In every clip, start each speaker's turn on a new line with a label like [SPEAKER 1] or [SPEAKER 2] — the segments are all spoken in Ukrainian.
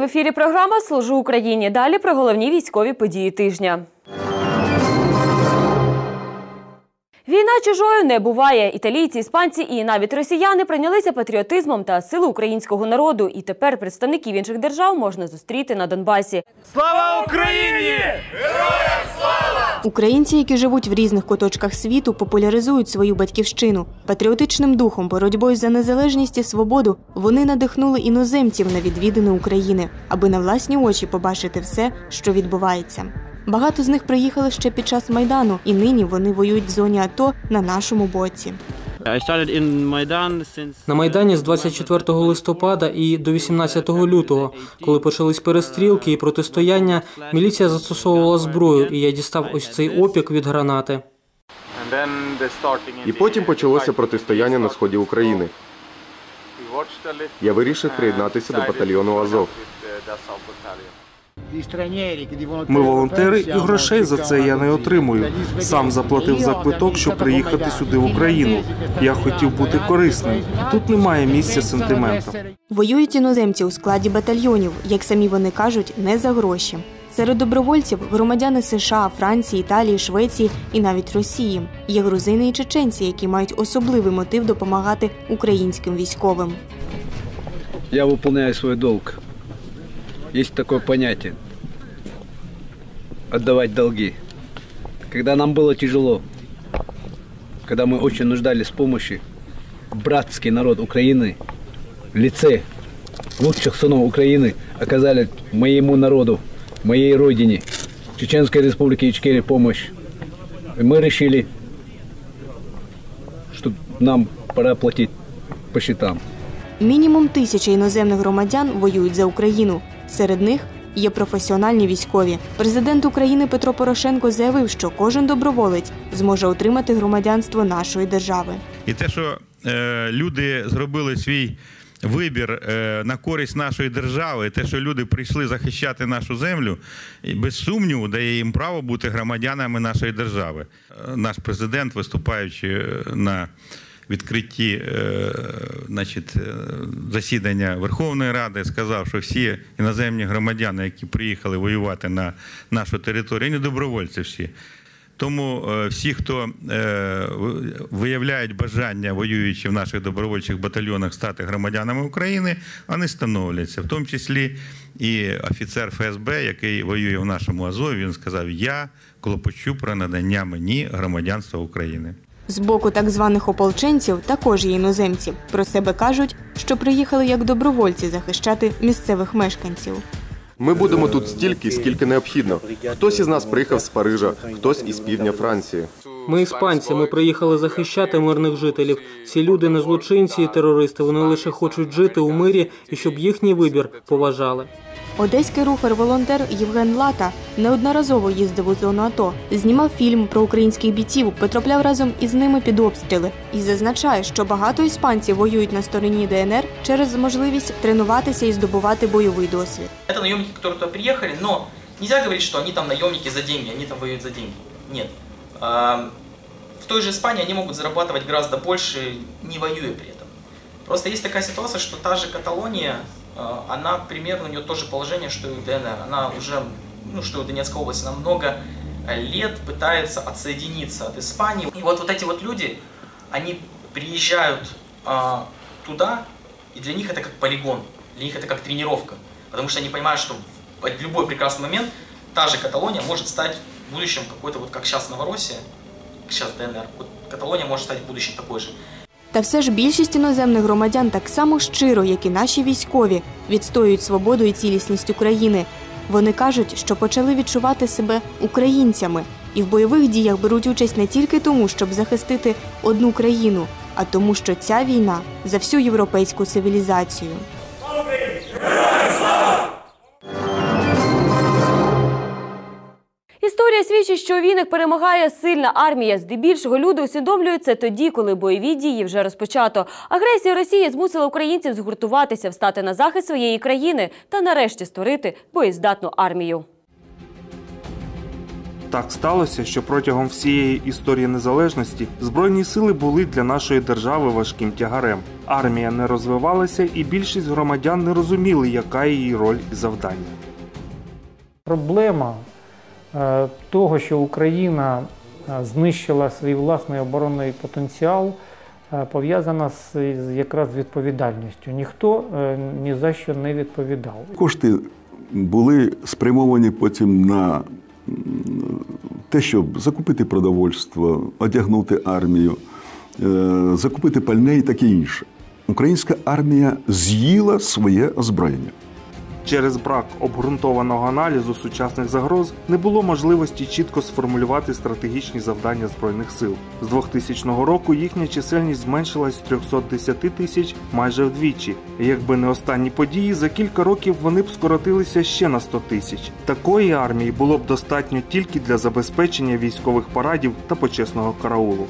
[SPEAKER 1] В ефірі. Програма Служу Україні. Далі про головні військові події тижня. Війна чужою не буває. Італійці, іспанці і навіть росіяни прийнялися патріотизмом та сили українського народу. І тепер представників інших держав можна зустріти на Донбасі.
[SPEAKER 2] Слава Україні! Героям слава!
[SPEAKER 3] Українці, які живуть в різних куточках світу, популяризують свою батьківщину. Патріотичним духом, боротьбою за незалежність і свободу вони надихнули іноземців на відвідини України, аби на власні очі побачити все, що відбувається. Багато з них приїхали ще під час майдану, і нині вони воюють в зоні АТО на нашому боці.
[SPEAKER 4] На Майдані з 24 листопада і до 18 лютого, коли почались перестрілки і протистояння, міліція застосовувала зброю, і я дістав ось цей опік від гранати.
[SPEAKER 5] І потім почалося протистояння на сході України. Я вирішив приєднатися до батальйону Азов.
[SPEAKER 2] Ми волонтери, і грошей за це я не отримую. Сам заплатив за квиток, щоб приїхати сюди в Україну. Я хотів бути корисним. Тут немає місця сентиментам.
[SPEAKER 3] Воюють іноземці у складі батальйонів, як самі вони кажуть, не за гроші. Серед добровольців громадяни США, Франції, Італії, Швеції і навіть Росії. Є грузини і чеченці, які мають особливий мотив допомагати українським військовим.
[SPEAKER 6] Я выполняю свой долг. Есть такое понятие – отдавать долги. Когда нам было тяжело, когда мы очень нуждались в помощи, братский народ Украины в лице лучших сынов Украины оказали моему народу, моей родине, Чеченской Республике Ичкерия помощь. И мы решили, что нам пора платить по счетам.
[SPEAKER 3] Мінімум тисяча іноземних громадян воюють за Україну. Серед них є професіональні військові. Президент України Петро Порошенко заявив, що кожен доброволець зможе отримати громадянство нашої держави.
[SPEAKER 7] І те, що е, люди зробили свій вибір е, на користь нашої держави, те, що люди прийшли захищати нашу землю, без сумніву дає їм право бути громадянами нашої держави. Е, Наш президент, виступаючи е, на відкритті е, значить, е, засідання Верховної Ради, сказав, що всі іноземні громадяни, які приїхали воювати на нашу територію, не добровольці всі. Тому е, всі, хто виявляють бажання, воюючи в наших добровольчих батальйонах, стати громадянами України, вони становляться, в тому числі і офіцер ФСБ, який воює в нашому Азові, він сказав: Я клопочу про надання мені громадянства України.
[SPEAKER 3] З боку так званих ополченців також є іноземці. Про себе кажуть, що приїхали як добровольці захищати місцевих мешканців.
[SPEAKER 5] Ми будемо тут стільки, скільки необхідно. Хтось із нас приїхав з Парижа, хтось із півдня Франції.
[SPEAKER 4] Ми іспанці, ми приїхали захищати мирних жителів. Ці люди не злочинці і терористи. Вони лише хочуть жити у мирі і щоб їхній вибір поважали.
[SPEAKER 3] Одеський руфер-волонтер Євген Лата неодноразово їздив у зону АТО, знімав фільм про українських бійців, потрапляв разом із ними під обстріли і зазначає, що багато іспанців воюють на стороні ДНР через можливість тренуватися і здобувати бойовий досвід.
[SPEAKER 8] Это наемники, которые туда приехали, но нельзя говорить, что они там наемники за деньги, они там воюют за деньги. Нет. В той же Испании они могут зарабатывать гораздо больше, не воюя при этом. Просто есть такая ситуация, что та же Каталония, а, она примерно, у нее тоже положение, что и у ДНР. Она уже, ну, что и у Донецкой области, она много э, лет пытается отсоединиться от Испании. И вот, вот эти вот люди, они приезжают а, туда, и для них это как полигон, для них это как тренировка. Потому что они понимают, что в любой прекрасный момент та же Каталония может стать в будущем какой-то, вот как сейчас Новороссия, сейчас ДНР, вот Каталония может стать в будущем такой же.
[SPEAKER 3] Та все ж більшість іноземних громадян так само щиро, як і наші військові, відстоюють свободу і цілісність України. Вони кажуть, що почали відчувати себе українцями і в бойових діях беруть участь не тільки тому, щоб захистити одну країну, а тому, що ця війна за всю європейську цивілізацію.
[SPEAKER 1] Історія що у війнах перемагає сильна армія. Здебільшого люди усвідомлюють це тоді, коли бойові дії вже розпочато. Агресія Росії змусила українців згуртуватися, встати на захист своєї країни та нарешті створити боєздатну армію.
[SPEAKER 2] Так сталося, що протягом всієї історії незалежності збройні сили були для нашої держави важким тягарем. Армія не розвивалася, і більшість громадян не розуміли, яка її роль і завдання.
[SPEAKER 9] Проблема того, що Україна е, знищила свій власний оборонний потенціал, е, пов'язана з якраз відповідальністю. Ніхто е, ні за що не відповідав.
[SPEAKER 10] Кошти були спрямовані потім на те, щоб закупити продовольство, одягнути армію, е, закупити пальне і таке інше. Українська армія з'їла своє озброєння.
[SPEAKER 2] Через брак обґрунтованого аналізу сучасних загроз не було можливості чітко сформулювати стратегічні завдання збройних сил. З 2000 року їхня чисельність зменшилась з 310 тисяч майже вдвічі. Якби не останні події, за кілька років вони б скоротилися ще на 100 тисяч. Такої армії було б достатньо тільки для забезпечення військових парадів та почесного караулу.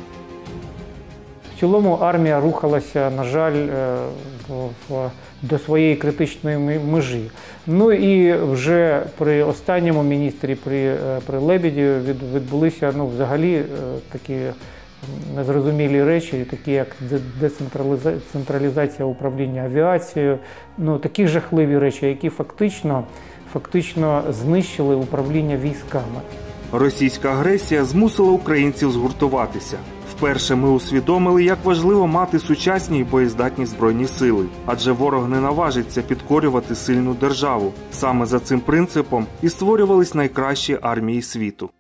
[SPEAKER 9] Цілому армія рухалася, на жаль, е, до своєї критичної межі. Ну і вже при останньому міністрі, при, е, при Лебеді, від, відбулися ну, взагалі е, такі незрозумілі речі, такі як де- децентраліза- централізація управління авіацією, ну такі жахливі речі, які фактично, фактично знищили управління військами.
[SPEAKER 2] Російська агресія змусила українців згуртуватися. Вперше ми усвідомили, як важливо мати сучасні і боєздатні збройні сили, адже ворог не наважиться підкорювати сильну державу. Саме за цим принципом і створювались найкращі армії світу.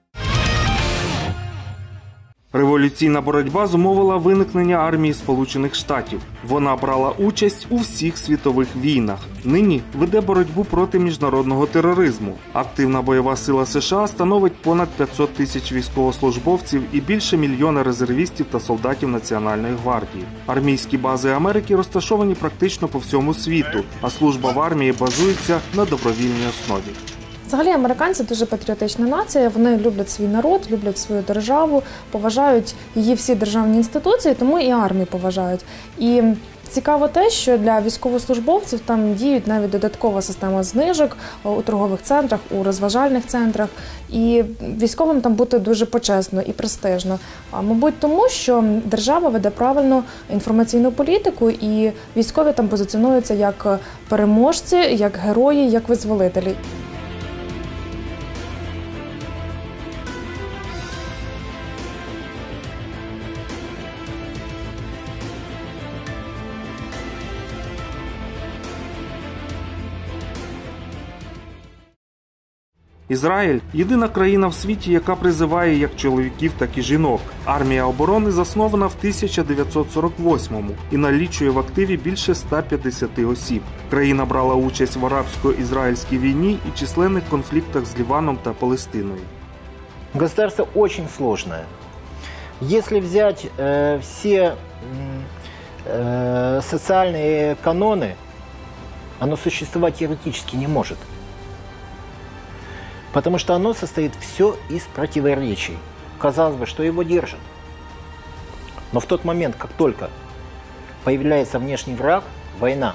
[SPEAKER 2] Революційна боротьба зумовила виникнення армії Сполучених Штатів. Вона брала участь у всіх світових війнах. Нині веде боротьбу проти міжнародного тероризму. Активна бойова сила США становить понад 500 тисяч військовослужбовців і більше мільйона резервістів та солдатів Національної гвардії. Армійські бази Америки розташовані практично по всьому світу, а служба в армії базується на добровільній основі.
[SPEAKER 11] Взагалі, американці дуже патріотична нація. Вони люблять свій народ, люблять свою державу, поважають її всі державні інституції, тому і армію поважають. І цікаво те, що для військовослужбовців там діють навіть додаткова система знижок у торгових центрах, у розважальних центрах. І військовим там бути дуже почесно і престижно. А мабуть, тому що держава веде правильну інформаційну політику, і військові там позиціонуються як переможці, як герої, як визволителі.
[SPEAKER 2] Ізраїль єдина країна в світі, яка призиває як чоловіків, так і жінок. Армія оборони заснована в 1948-му і налічує в активі більше 150 осіб. Країна брала участь в арабсько-ізраїльській війні і численних конфліктах з Ліваном та Палестиною.
[SPEAKER 12] Государство очень сложное. Если взять э, все м, э, социальные каноны, оно существовать теоретически не может. Потому что оно состоит все из противоречий. Казалось бы, что его держит. Но в тот момент, как только появляется внешний враг, война,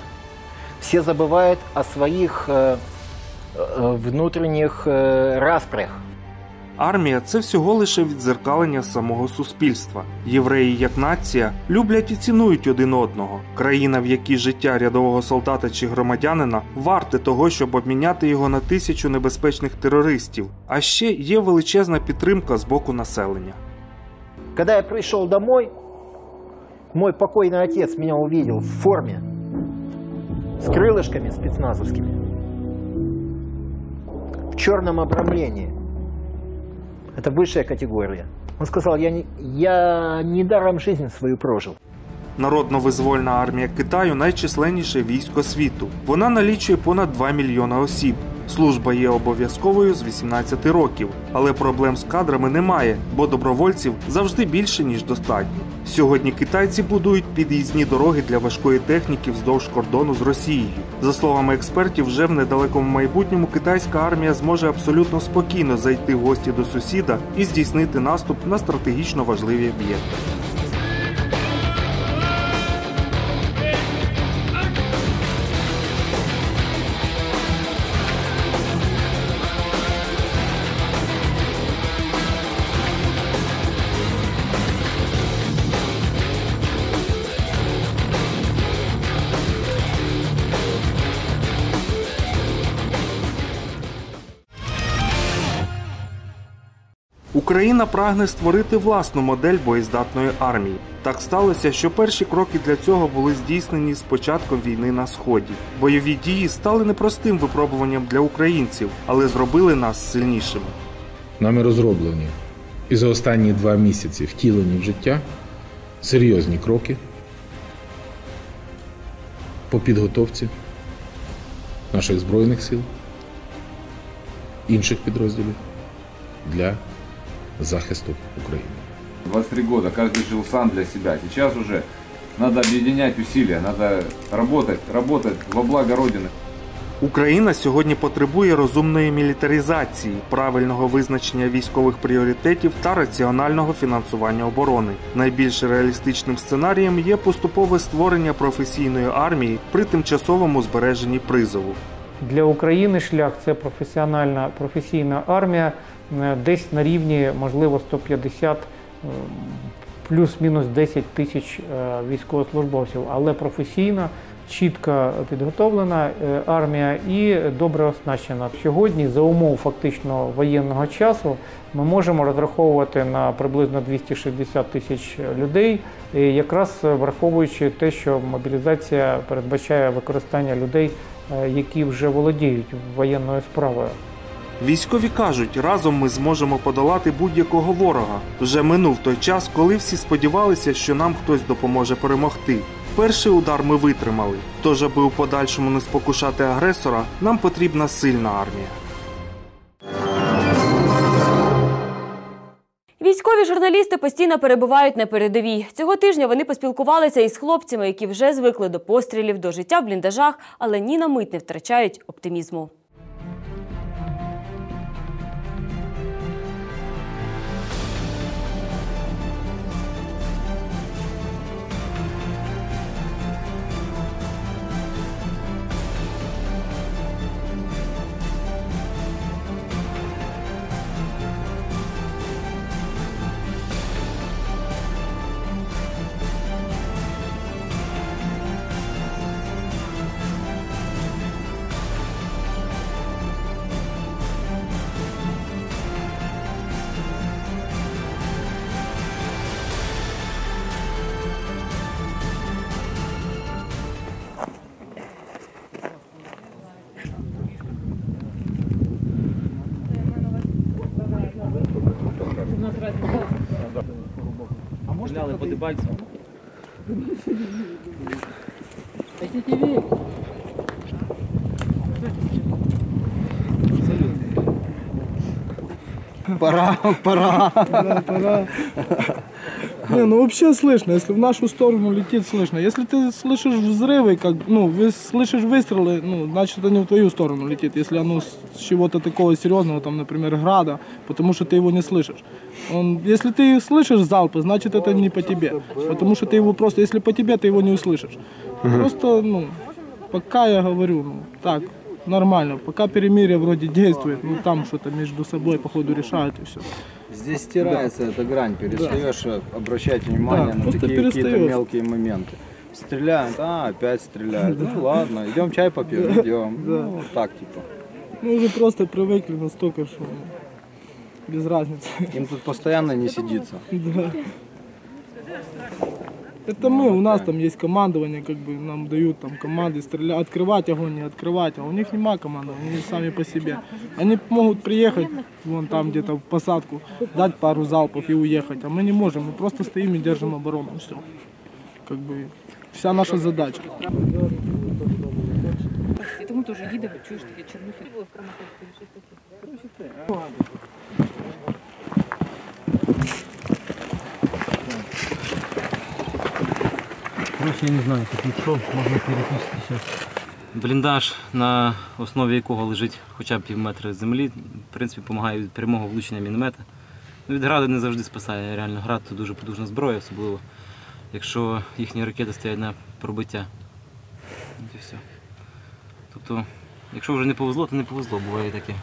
[SPEAKER 12] все забывают о своих э, э, внутренних э, распрях.
[SPEAKER 2] Армія це всього лише відзеркалення самого суспільства. Євреї, як нація, люблять і цінують один одного. Країна, в якій життя рядового солдата чи громадянина варте того, щоб обміняти його на тисячу небезпечних терористів. А ще є величезна підтримка з боку населення.
[SPEAKER 12] Когда я пришел домой, мой покойный отец меня увидел в форме с крылышками спецназовскими, в черном обрамлении. Это высшая категория. Он сказал, я, не, я недаром жизнь свою прожил.
[SPEAKER 2] Народно-визвольна армія Китаю найчисленніше військо світу. Вона налічує понад 2 мільйона осіб. Служба є обов'язковою з 18 років, але проблем з кадрами немає, бо добровольців завжди більше ніж достатньо. Сьогодні китайці будують під'їзні дороги для важкої техніки вздовж кордону з Росією. За словами експертів, вже в недалекому майбутньому китайська армія зможе абсолютно спокійно зайти в гості до сусіда і здійснити наступ на стратегічно важливі об'єкти. Україна прагне створити власну модель боєздатної армії. Так сталося, що перші кроки для цього були здійснені з початком війни на сході. Бойові дії стали непростим випробуванням для українців, але зробили нас сильнішими.
[SPEAKER 13] Нами розроблені і за останні два місяці втілені в життя серйозні кроки по підготовці наших Збройних сил, інших підрозділів для захисту України.
[SPEAKER 14] 23 года каждый жил сам для себя. Сейчас уже надо объединять усилия, надо работать, работать во благо Родины.
[SPEAKER 2] Україна сьогодні потребує розумної мілітаризації, правильного визначення військових пріоритетів та раціонального фінансування оборони. Найбільш реалістичним сценарієм є поступове створення професійної армії при тимчасовому збереженні призову.
[SPEAKER 9] Для України шлях це професіональна професійна армія, е, десь на рівні, можливо, 150 е, плюс-мінус 10 тисяч е, військовослужбовців, але професійна, чітко підготовлена е, армія і добре оснащена. Сьогодні, за умов фактично воєнного часу, ми можемо розраховувати на приблизно 260 тисяч людей, якраз враховуючи те, що мобілізація передбачає використання людей, е, які вже володіють воєнною справою.
[SPEAKER 2] Військові кажуть, разом ми зможемо подолати будь-якого ворога. Вже минув той час, коли всі сподівалися, що нам хтось допоможе перемогти. Перший удар ми витримали. Тож, аби у подальшому не спокушати агресора, нам потрібна сильна армія.
[SPEAKER 1] Військові журналісти постійно перебувають на передовій. Цього тижня вони поспілкувалися із хлопцями, які вже звикли до пострілів, до життя в бліндажах, але ні на мить не втрачають оптимізму.
[SPEAKER 15] Господи, Бальцева. Хотите верить?
[SPEAKER 16] Пора, пора.
[SPEAKER 17] Да, пора. Не, ну вообще слышно, если в нашу сторону летит, слышно. Если ты слышишь взрывы, как, ну, вы слышишь выстрелы, ну, значит они в твою сторону летит. Если оно с с чего-то такого серьезного, там, например, града, потому что ты его не слышишь. Он, если ты слышишь залпы, значит это не по тебе. Потому что ты его просто, если по тебе, ты его не услышишь.
[SPEAKER 16] Мгм.
[SPEAKER 17] Просто, ну, пока я говорю, ну, так, нормально. Пока перемирие вроде действует, ну, там что-то между собой, походу, решают и все.
[SPEAKER 16] Здесь стирается эта грань, перестаешь э, обращать внимание
[SPEAKER 17] Да,
[SPEAKER 16] на такие какие-то мелкие моменты. Стреляют, а, опять стреляют.
[SPEAKER 17] Да.
[SPEAKER 16] Ну ладно, идем чай попьем,
[SPEAKER 17] Да. Да.
[SPEAKER 16] идем. Ну, вот так типа.
[SPEAKER 17] Мы уже просто привыкли настолько, что ну, без разницы.
[SPEAKER 16] Им тут постоянно не сидится.
[SPEAKER 17] Да. Это мы, у нас там есть командование, как бы нам дают там команды стрелять, открывать огонь, не открывать, а у них нема командования, они сами по себе. Они могут приехать вон там где-то в посадку, дать пару залпов и уехать, а мы не можем, мы просто стоим и держим оборону, все. Как бы вся наша задача.
[SPEAKER 18] І тому теж їде, чуєш такі чернухи.
[SPEAKER 4] Короче, я не знаю, тут що можна перепустити зараз. Бліндаж, на основі якого лежить хоча б пів метра землі, в принципі, допомагає від прямого влучення міномета. Ну, від граду не завжди спасає. Реально град це дуже потужна зброя, особливо якщо їхні ракети стоять на пробиття. От і все. Тобто, якщо вже не повезло, то не повезло, буває таке.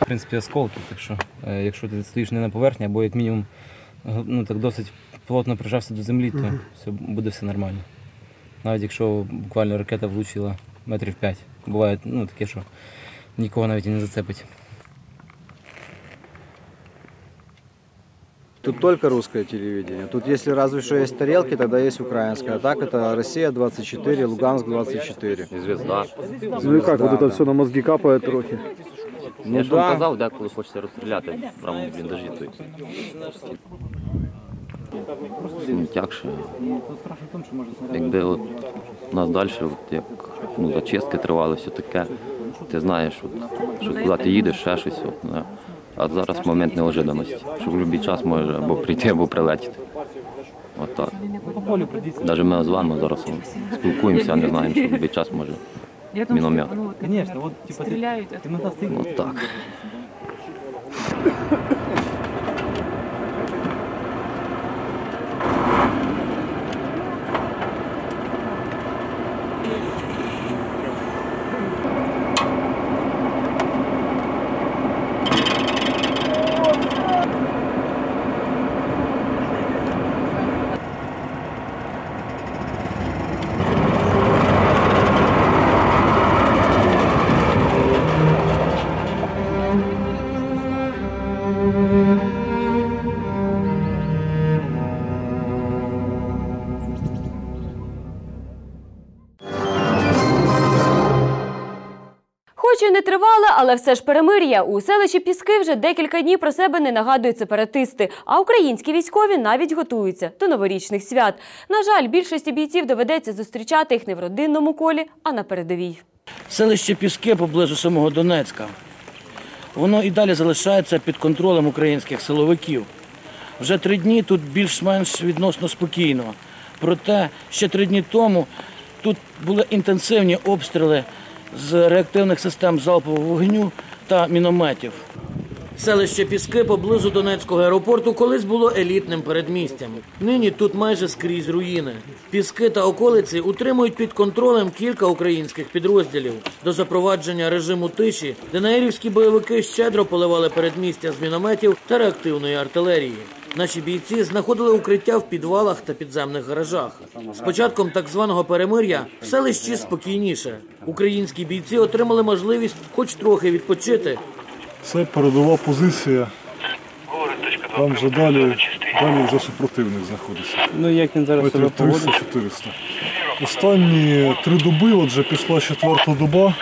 [SPEAKER 4] В принципі, осколки, так що, е, якщо ти стоїш не на поверхні, або як мінімум ну, так досить плотно прижався до землі, то все, буде все нормально. Навіть якщо буквально ракета влучила метрів 5. Буває ну, таке, що нікого навіть і не зацепить.
[SPEAKER 16] Тут только русское телевидение. Тут если разве что есть тарелки, тогда есть украинское. А так это Россия 24, Луганск 24.
[SPEAKER 15] Звезда.
[SPEAKER 16] Ну и как, вот это все
[SPEAKER 17] на мозги капает трохи?
[SPEAKER 15] Ну, я ж
[SPEAKER 16] да.
[SPEAKER 15] вам казав, деколи хочеться розстріляти прямо в бліндажі той. Ну, Тягше. Якби от у нас далі, от як ну, зачистки тривали, все таке, ти знаєш, от, що куди ти їдеш, ще щось. От, да. А зараз момент неожиданості, що в будь-який час може або прийти, або прилетіти. От так. Навіть ми з вами зараз спілкуємося, не знаємо, що в будь-який час може міномет.
[SPEAKER 18] Конечно, вот типа стреляют. это-
[SPEAKER 15] От так.
[SPEAKER 1] Хоч і не тривале, але все ж перемир'я. У селищі Піски вже декілька днів про себе не нагадують сепаратисти, а українські військові навіть готуються до новорічних свят. На жаль, більшості бійців доведеться зустрічати їх не в родинному колі, а на передовій.
[SPEAKER 19] Селище Піски поблизу самого Донецька. Воно і далі залишається під контролем українських силовиків. Вже три дні тут більш-менш відносно спокійно. Проте ще три дні тому тут були інтенсивні обстріли з реактивних систем залпового вогню та мінометів. Селище Піски поблизу Донецького аеропорту колись було елітним передмістям. Нині тут майже скрізь руїни. Піски та околиці утримують під контролем кілька українських підрозділів. До запровадження режиму тиші ДНРівські бойовики щедро поливали передмістя з мінометів та реактивної артилерії. Наші бійці знаходили укриття в підвалах та підземних гаражах. З початком так званого перемир'я в селищі спокійніше. Українські бійці отримали можливість хоч трохи відпочити
[SPEAKER 20] Це передова позиція. Там вже далі, далі вже супротивник знаходиться.
[SPEAKER 21] Ну як він зараз себе поводить?
[SPEAKER 20] 300-400. Останні три доби, от вже пішла четверта доба,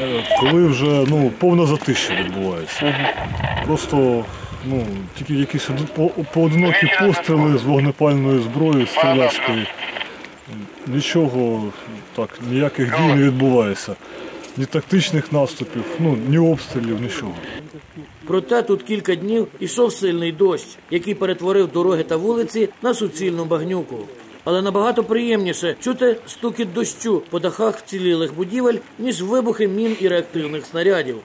[SPEAKER 20] е, коли вже ну, повна затища відбувається. Просто ну, тільки якісь по- поодинокі постріли з вогнепальної зброї, стрілянської. Нічого так, ніяких дій не відбувається. Ні тактичних наступів, ну, ні обстрілів, нічого.
[SPEAKER 19] Проте тут кілька днів ішов сильний дощ, який перетворив дороги та вулиці на суцільну багнюку. Але набагато приємніше чути стукіт дощу по дахах вцілілих будівель, ніж вибухи мін і реактивних снарядів.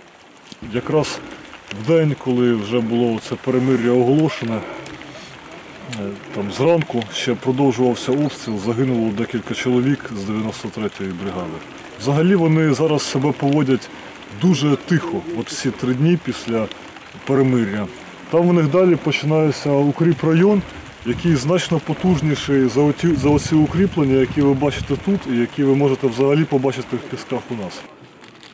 [SPEAKER 20] Якраз в день, коли вже було це перемир'я оголошене, е, там зранку ще продовжувався обстріл, загинуло декілька чоловік з 93-ї бригади. Взагалі вони зараз себе поводять дуже тихо, от всі три дні після перемир'я. Там у них далі починається укріп район, який значно потужніший за оці укріплення, які ви бачите тут, і які ви можете взагалі побачити в пісках у нас.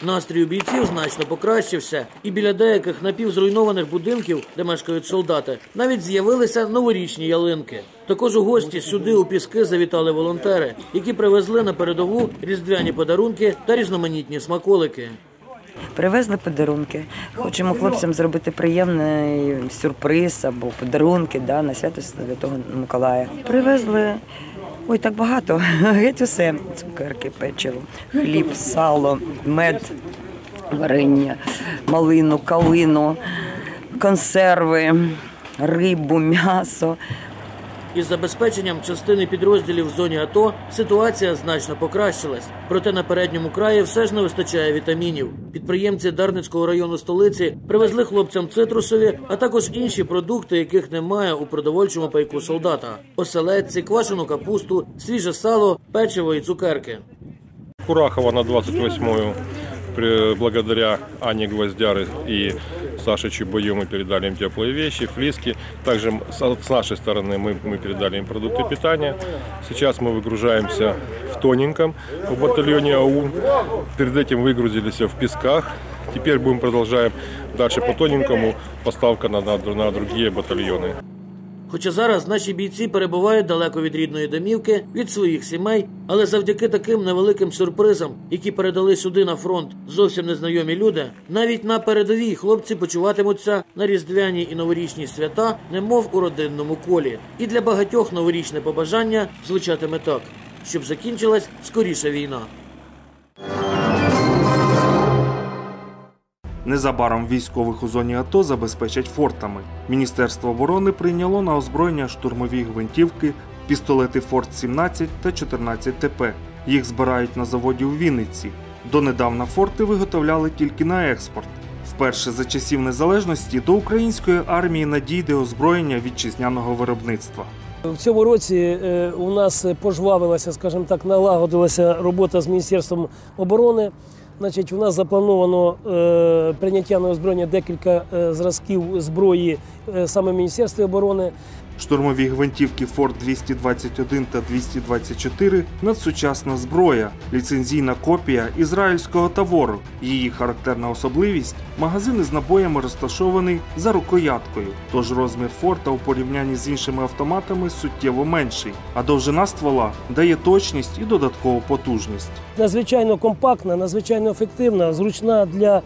[SPEAKER 19] Настрій у бійців значно покращився, і біля деяких напівзруйнованих будинків, де мешкають солдати, навіть з'явилися новорічні ялинки. Також у гості сюди у піски завітали волонтери, які привезли на передову різдвяні подарунки та різноманітні смаколики.
[SPEAKER 22] Привезли подарунки. Хочемо хлопцям зробити приємний сюрприз або подарунки да, на свято Святого Миколая. Привезли ой, так багато. Геть усе. Цукерки, печиво, хліб, сало, мед, варення, малину, калину, консерви, рибу, м'ясо.
[SPEAKER 19] Із забезпеченням частини підрозділів в зоні АТО ситуація значно покращилась. Проте на передньому краї все ж не вистачає вітамінів. Підприємці Дарницького району столиці привезли хлопцям цитрусові, а також інші продукти, яких немає у продовольчому пайку солдата: оселедці, квашену капусту, свіже сало, печиво і цукерки.
[SPEAKER 23] Курахова на 28-ю при- благодаря Ане Гвоздяры и Саше Чебою мы передали им теплые вещи, флиски. Также м- с с нашей стороны мы, мы передали им продукты питания. Сейчас мы выгружаемся в Тоненьком в батальоне АУ. Перед этим выгрузились в Песках. Теперь будем продолжаем дальше по тоненькому поставка на, на, на другие батальоны.
[SPEAKER 19] Хоча зараз наші бійці перебувають далеко від рідної домівки, від своїх сімей, але завдяки таким невеликим сюрпризам, які передали сюди на фронт зовсім незнайомі люди, навіть на передовій хлопці почуватимуться на різдвяні і новорічні свята, немов у родинному колі. І для багатьох новорічне побажання звучатиме так, щоб закінчилась скоріше війна.
[SPEAKER 2] Незабаром військових у зоні АТО забезпечать фортами. Міністерство оборони прийняло на озброєння штурмові гвинтівки, пістолети Форт 17 та 14 ТП. Їх збирають на заводі у Вінниці. Донедавна форти виготовляли тільки на експорт. Вперше за часів незалежності до української армії надійде озброєння вітчизняного виробництва.
[SPEAKER 24] В цьому році е, у нас пожвавилася, скажімо так, налагодилася робота з Міністерством оборони. Значить, у нас заплановано е, прийняття на озброєння декілька е, зразків зброї е, саме Міністерства оборони.
[SPEAKER 2] Штурмові гвинтівки Форт 221 та 224 – надсучасна зброя, ліцензійна копія ізраїльського тавору. Її характерна особливість – магазин із набоями розташований за рукояткою, тож розмір форта у порівнянні з іншими автоматами суттєво менший, а довжина ствола дає точність і додаткову потужність.
[SPEAKER 24] Надзвичайно компактна, надзвичайно ефективна, зручна для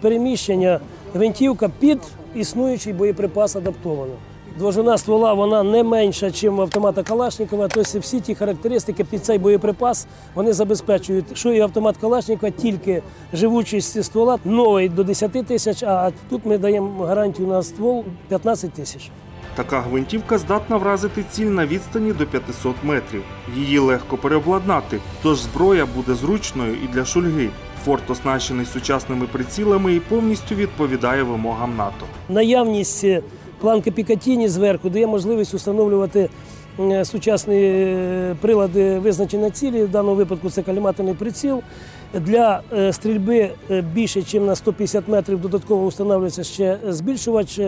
[SPEAKER 24] переміщення гвинтівка під існуючий боєприпас адаптована. Довжина ствола вона не менша, ніж в автомата Калашникова. Тобто всі ті характеристики під цей боєприпас вони забезпечують, що і автомат Калашникова, тільки живучість ствола новий до 10 тисяч, а тут ми даємо гарантію на ствол 15 тисяч.
[SPEAKER 2] Така гвинтівка здатна вразити ціль на відстані до 500 метрів. Її легко переобладнати, тож зброя буде зручною і для шульги. Форт оснащений сучасними прицілами і повністю відповідає вимогам НАТО.
[SPEAKER 24] Наявність планки Пікатіні зверху дає можливість встановлювати е, сучасні е, прилади визначення цілі. В даному випадку це каліматорний приціл. Для е, стрільби більше, ніж на 150 метрів, додатково встановлюється ще збільшувач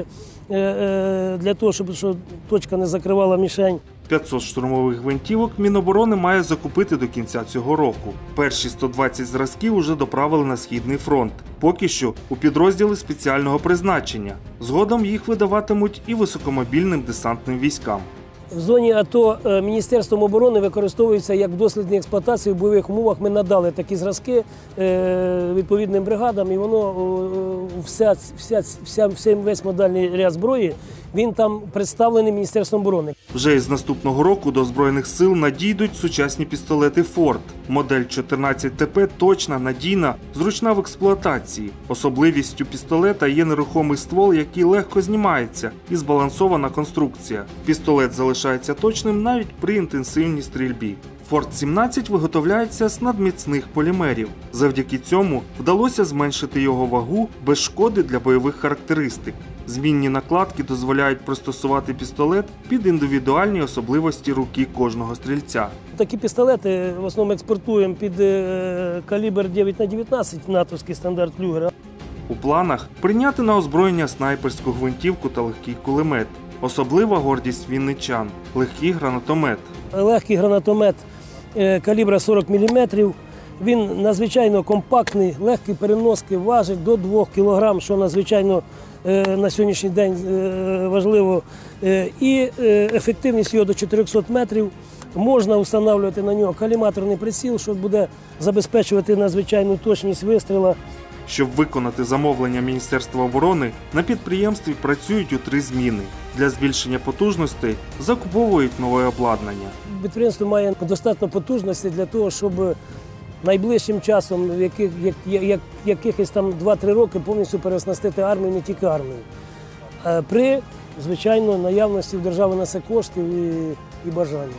[SPEAKER 24] для того, щоб точка не закривала мішень.
[SPEAKER 2] 500 штурмових гвинтівок Міноборони має закупити до кінця цього року. Перші 120 зразків уже доправили на східний фронт. Поки що у підрозділи спеціального призначення. Згодом їх видаватимуть і високомобільним десантним військам.
[SPEAKER 24] В зоні АТО е, Міністерством оборони використовується як в дослідній експлуатації в бойових умовах. Ми надали такі зразки е, відповідним бригадам, і воно вся, вся, вся весь модальний ряд зброї він там представлений Міністерством оборони.
[SPEAKER 2] Вже із наступного року до Збройних сил надійдуть сучасні пістолети Форт. Модель 14 ТП точна, надійна, зручна в експлуатації. Особливістю пістолета є нерухомий ствол, який легко знімається, і збалансована конструкція. Пістолет залишається точним навіть при інтенсивній стрільбі. Форт 17 виготовляється з надміцних полімерів. Завдяки цьому вдалося зменшити його вагу без шкоди для бойових характеристик. Змінні накладки дозволяють пристосувати пістолет під індивідуальні особливості руки кожного стрільця.
[SPEAKER 24] Такі пістолети в основному експортуємо під е, калібр 9 на 19 натовський стандарт Люгера.
[SPEAKER 2] У планах прийняти на озброєння снайперську гвинтівку та легкий кулемет. Особлива гордість вінничан легкий гранатомет.
[SPEAKER 24] Легкий гранатомет калібра 40 мм. Він надзвичайно компактний, легкий переноски, важить до 2 кг, що надзвичайно е, на сьогоднішній день е, важливо. Е, І е, ефективність його до 400 метрів. Можна встановлювати на нього каліматорний приціл, що буде забезпечувати надзвичайну точність вистріла.
[SPEAKER 2] Щоб виконати замовлення Міністерства оборони, на підприємстві працюють у три зміни. Для збільшення потужностей закуповують нове обладнання.
[SPEAKER 24] Підприємство має достатньо потужності для того, щоб найближчим часом, в яких, як, як, якихось там 2-3 роки, повністю переоснастити армію, не тільки армію. Е, При, звичайно, наявності в держави на це коштів і, і бажання.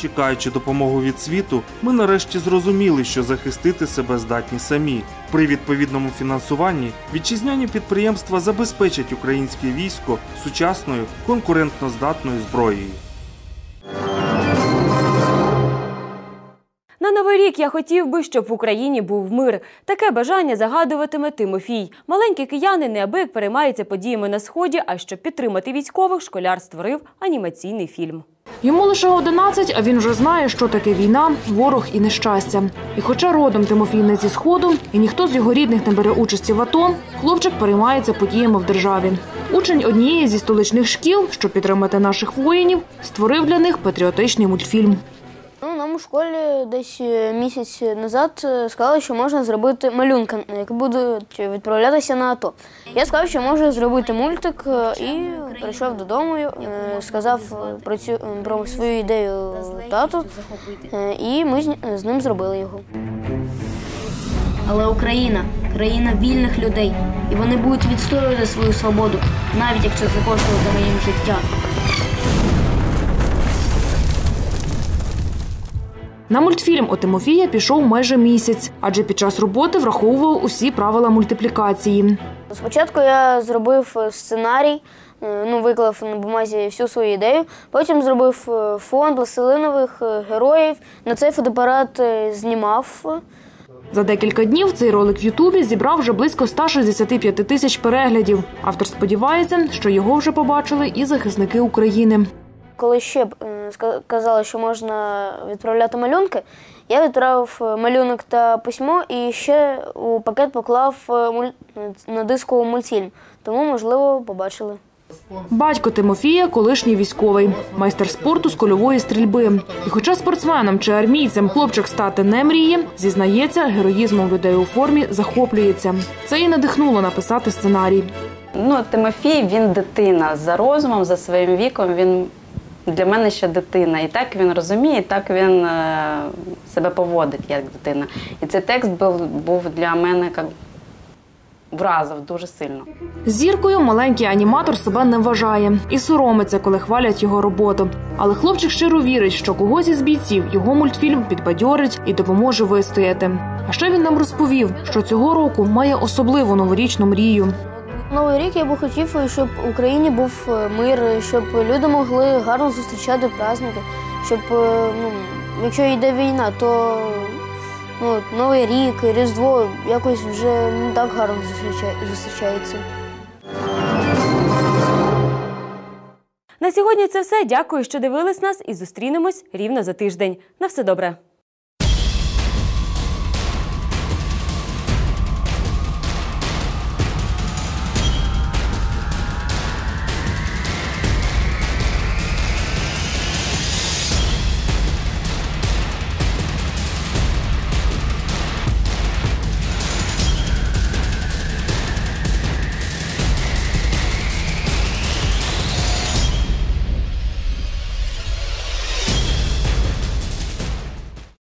[SPEAKER 2] Чекаючи допомогу від світу, ми нарешті зрозуміли, що захистити себе здатні самі. При відповідному фінансуванні вітчизняні підприємства забезпечать українське військо сучасною конкурентноздатною зброєю.
[SPEAKER 1] На новий рік я хотів би, щоб в Україні був мир. Таке бажання загадуватиме Тимофій. Маленький киянин неабияк переймається подіями на сході. А щоб підтримати військових, школяр створив анімаційний фільм.
[SPEAKER 25] Йому лише 11, а він вже знає, що таке війна, ворог і нещастя. І хоча родом Тимофій не зі сходу, і ніхто з його рідних не бере участі в АТО, хлопчик переймається подіями в державі. Учень однієї зі столичних шкіл, щоб підтримати наших воїнів, створив для них патріотичний мультфільм.
[SPEAKER 26] Ну, нам у школі десь е, місяць назад е, сказали, що можна зробити малюнки, які будуть відправлятися на АТО. Я сказав, що можу зробити мультик е, і прийшов додому, е, сказав е, про цю про свою ідею тату, е, і ми з- ним зробили його.
[SPEAKER 21] Але Україна країна вільних людей, і вони будуть відстоювати свою свободу, навіть якщо це коштуватиме їм життя.
[SPEAKER 25] На мультфільм у Тимофія пішов майже місяць, адже під час роботи враховував усі правила мультиплікації.
[SPEAKER 26] Спочатку я зробив е, сценарій, е, ну, виклав на бумазі всю свою ідею. Потім зробив е, фон пластилинових героїв. На цей фотоапарат знімав.
[SPEAKER 25] За декілька днів цей ролик в Ютубі зібрав вже близько 165 тисяч переглядів. Автор сподівається, що його вже побачили і захисники України.
[SPEAKER 26] Коли ще б, казали, що можна відправляти малюнки, я відправив е, малюнок та письмо і ще у пакет поклав е, на диску мультфільм. Тому, можливо, побачили.
[SPEAKER 25] Батько Тимофія колишній військовий, майстер спорту з кольової стрільби. І хоча спортсменом чи армійцем хлопчик стати не мріє, зізнається, героїзмом людей у формі захоплюється. Це і надихнуло написати сценарій.
[SPEAKER 27] Ну, Тимофій він дитина за розумом, за своїм віком. Він для мене ще дитина. І так він розуміє, і так він е, себе поводить як дитина. І цей текст був, був для мене як вразив дуже сильно.
[SPEAKER 25] Зіркою маленький аніматор себе не вважає і соромиться, коли хвалять його роботу. Але хлопчик щиро вірить, що когось із бійців його мультфільм підбадьорить і допоможе вистояти. А ще він нам розповів, що цього року має особливу новорічну мрію.
[SPEAKER 26] Новий рік я би хотів, щоб в Україні був е, мир, щоб люди могли гарно зустрічати праздники, щоб е, ну, якщо йде війна, то ну, Новий рік, Різдво якось вже не так гарно зустріча- зустрічається.
[SPEAKER 1] На сьогодні це все. Дякую, що дивились нас і зустрінемось рівно за тиждень. На все добре.